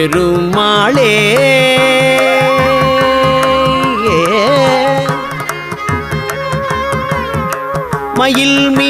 பெருமாளே. மயில் மீ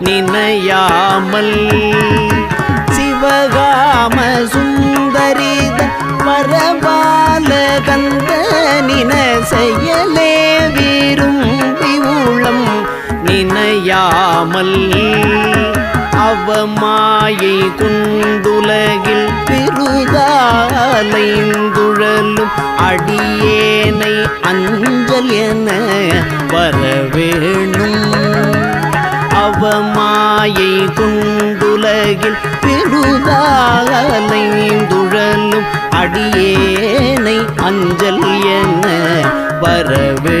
நினையாமல் சிவகாம சுந்தரித சுந்தரிதன் பரபாலகந்தனின செயலே விரும்பி உளம் நினையாமல் அவமாயை குண்டுலகில் பெருதாலைந்துழலும் அடியேனை அஞ்சல் என வரவேணும். அவமாயை கொண்டுலகில் பெருதாலைந்துழலும் அடியேனை அஞ்சல் என வரவே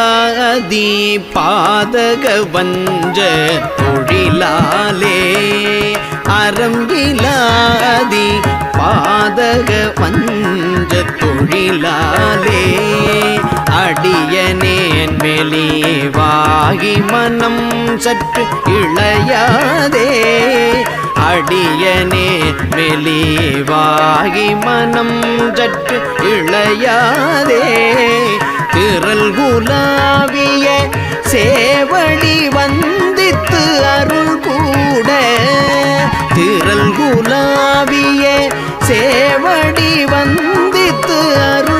இலாதி பாதக வஞ்ச தொழிலாலே அறம் பாதக வஞ்ச தொழிலாலே அடியனேன் வெளிவாகி மனம் சற்று இளையாதே அடியனே மெலிவாகி மனம் சற்று இளையாதே. திரல் குலாவிய சேவடி வந்தித்து அருள் கூட. திரல் குலாவிய சேவடி வந்தித்து அருள்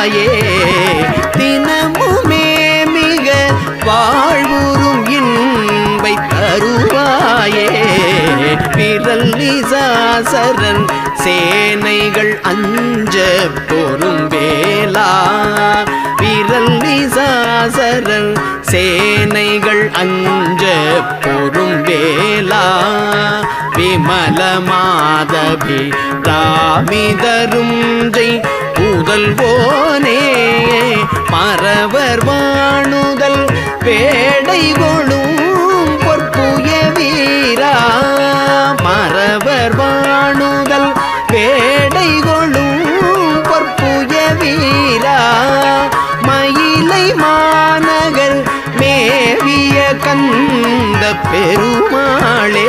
தாயே தினமுமே மிக வாழ்வுறும் இன்பை தருவாயே. விரல்லிசாசரன் சேனைகள் அஞ்ச பொறும் வேலா விரல்லிசாசரன் சேனைகள் அஞ்ச பொறும் வேலா விமல மாதவி ராமிதரும் ஜெய் புதல்வோனே மறவர் வாணுதல் பேடை கொளும் பொற்புய வீரா. மறவர் வாணுதல் பேடை கொளும் பொற்புய வீரா. மயிலை மாநகர் மேவிய கந்த பெருமாளே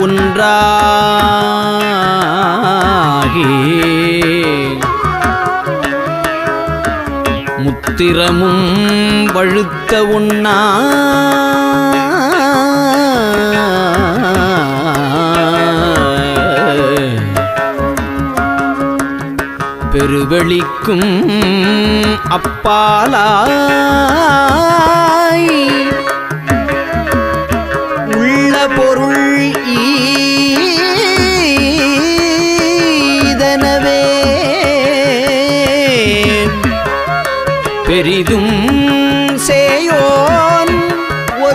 ஒன்றாகி முத்திரமும் வழுத்த உண்ணா. பெருவெளிக்கும் அப்பாலாய்.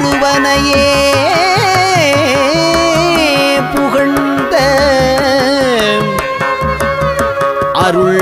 ஒருவனையே புகழ்ந்த அருள்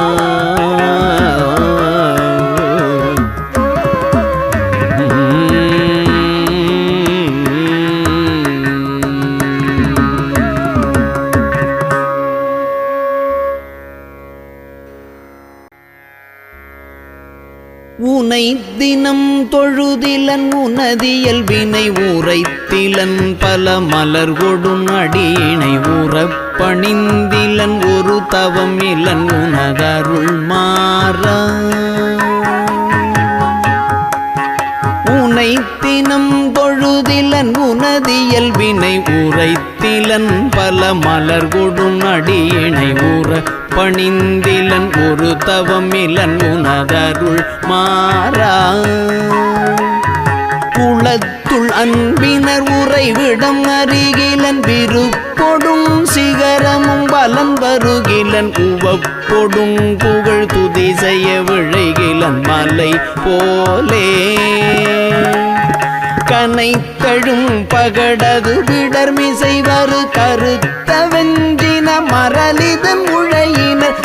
உன்னை தினம் தொழுதிலன் உனதியல் வினை உரைத்திலன் பல மலர் கொடும் அடியினை உறப்பணிந்திலன் ஒரு தவம் இலன் உனதருள் மாற. உனை தினம் தொழுதிலன் உனதியல் வினை உரைத்திலன் பல மலர் கொடும் அடியினை ஊற பணிந்திலன் ஒரு தவமிலன் உனதருள் மாறா. குளத்துள் அன்பினர் உறைவிடம் அருகிலன் விருப்பொடும் சிகரமும் பலன் வருகிலன் உவப்பொடும் புகழ் துதி செய்ய விழைகிலன் மலை போலே. கனைத்தழும் பகடது விடர்மிசை வரு கருத்த வெஞ்சின மரலிதன்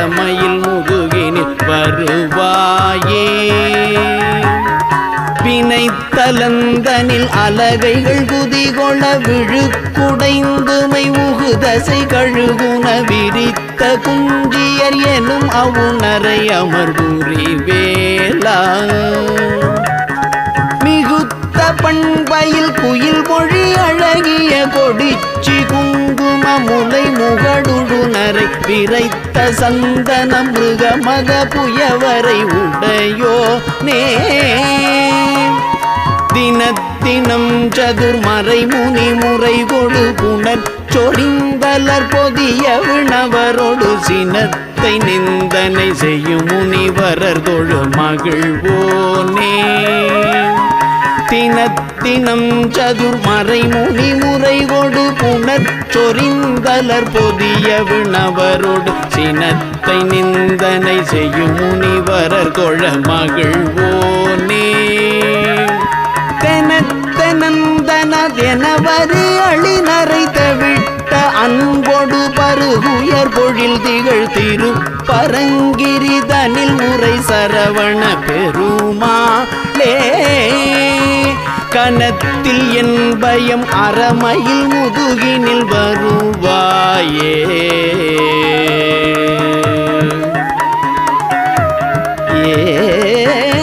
பயம் அறமையில் வருவாயே. வினை தலந்தனில் அலகைகள் குதிகொள விழுக்குடைந்துமை உகுதசை கழுகுன விரித்த குஞ்சியர் எனும் அவுணரை அமர்வுரி வேளா மிகுத்த பண்பையில் குயில் மொழி அழகிய கொடிச்சி முகடுழுனரை விரைத்த சந்தன மிருக மிருகமத புயவரை உடையோ நே. தினத்தினம் சதுர்மறை முனி முறை கொடு குணர் சொடிந்தலர் பொதிய விணவரோடு சினத்தை நிந்தனை செய்யும் முனிவரர் தொழு மகிழ்வோனே தினத்தினம் சதுர்மறை முனி முறை கொடு சொரிந்தலர் பொதிய விணவரோடு சினத்தை நிந்தனை செய்யும் முனிவரர் கொழ மகிழ்வோனே. தெனத்தனந்தனதெனவரு அழினரை தவிட்ட அன்பொடு பருகுயர் பொழில் திகழ் திரு பரங்கிரிதனில் முறை சரவண பெருமாளே. கணத்தில் என் பயம் அறமையில் முதுகினில் வருவாயே. ஏ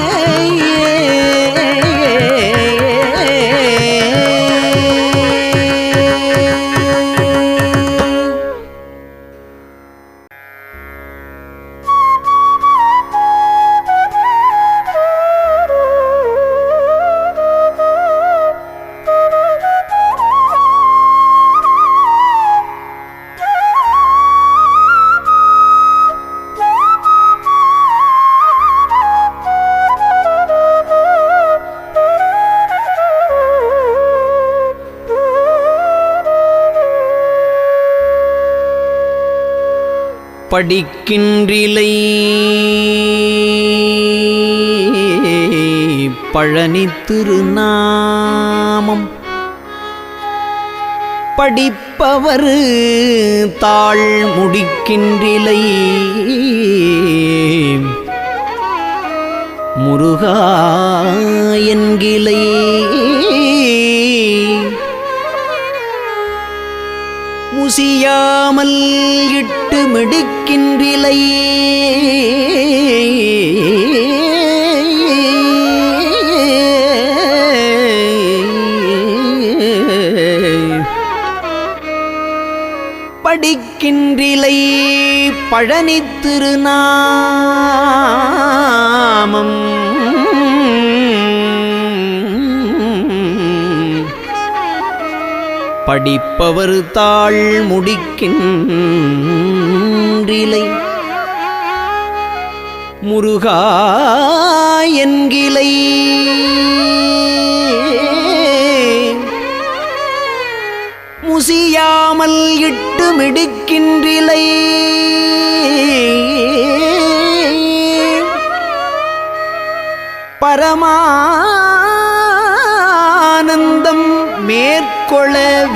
படிக்கின்றிலை. பழனி திருநாமம் படிப்பவர் தாழ் முடிக்கின்றிலை. முருகா என்கிலை. முசியாமல் இட்டு மிடுக்கின்றிலை படிக்கின்றிலை பழனி திருநாமம். படிப்பவர் தாழ் முடிக்கின்றிலை. முருகா என்கிலை. முசியாமல் இட்டு மிடுக்கின்றிலை.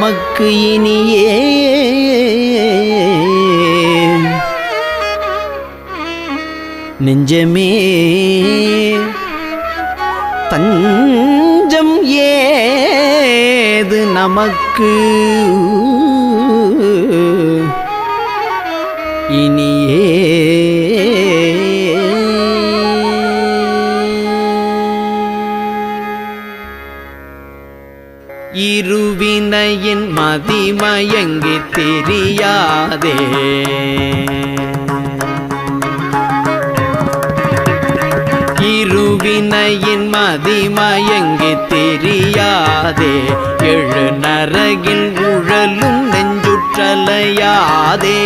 நமக்கு இனியே. நெஞ்சமே தஞ்சம் ஏது நமக்கு? இருவினையின் மதிமயங்கி தெரியாதே. இருவினையின் மதிமயங்கி தெரியாதே. எழு நரகில் உழலும் நெஞ்சுற்றலையாதே.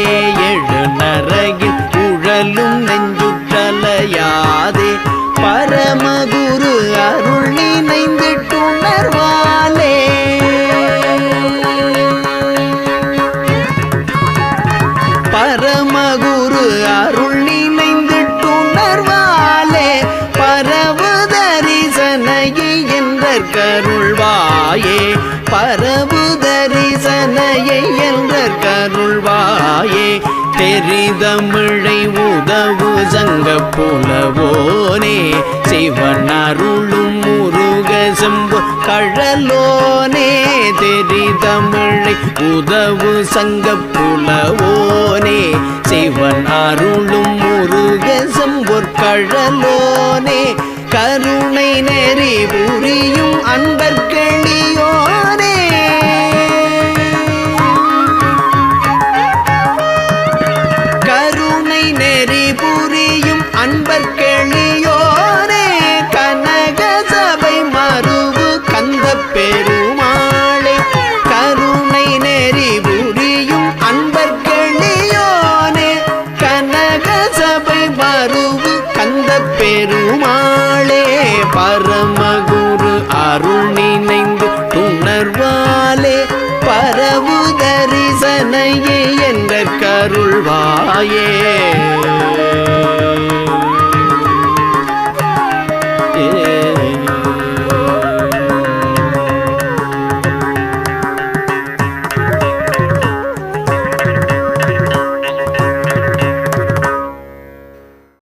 எழு நரகில் உழலும் நெஞ்சுற்றலையாதே. பரமகுரு அருளி கருள்வாயே பரவு தரிசனையை என்ற கருள்வாயே தெரிதமிழை உதவு சங்க புலவோனே சிவனருளும் முருக செம்பு கழலோனே தெரிதமிழை உதவு சங்க புலவோனே சிவன் அருளும் முருக செம்பொற் கழலோனே கருணை நெறி புரியும் அன்பர்களியோ